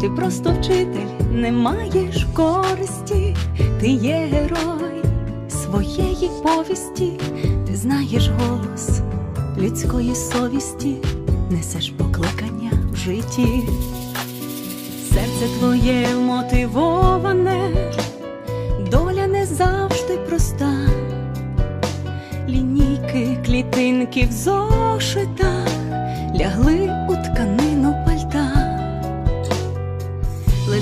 Ти просто вчитель, не маєш користі, ти є герой своєї повісті, ти знаєш голос людської совісті, несеш покликання в житті. Серце твоє мотивоване, доля не завжди проста. Лінійки, клітинки в зошитах лягли у тканину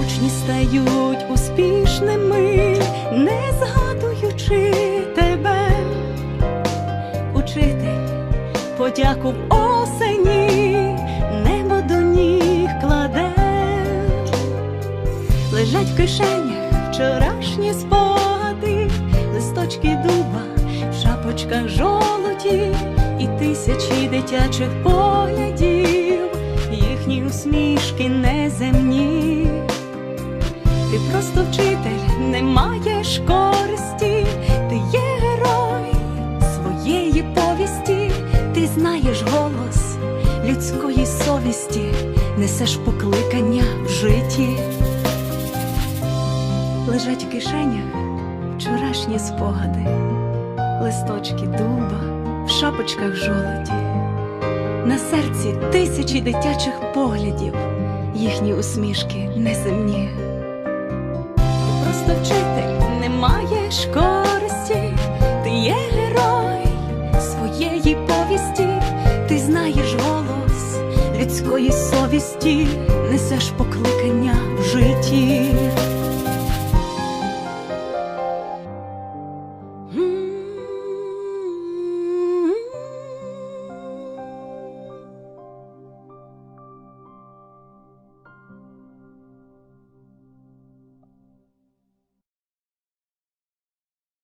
Учні стають успішними, не згадуючи подяку в осені, небо до ніг кладе лежать в кишенях вчорашні спогади, листочки дуба, в шапочках жолуді і тисячі дитячих поглядів, їхні усмішки неземні. Ти просто вчитель, не маєш користі, голос людської совісті, несеш покликання в житті. Лежать в кишенях вчорашні спогади, листочки дуба, в шапочках жолоді, на серці тисячі дитячих поглядів, їхні усмішки неземні. Просто вчитель, не маєш людської совісті, несеш покликання.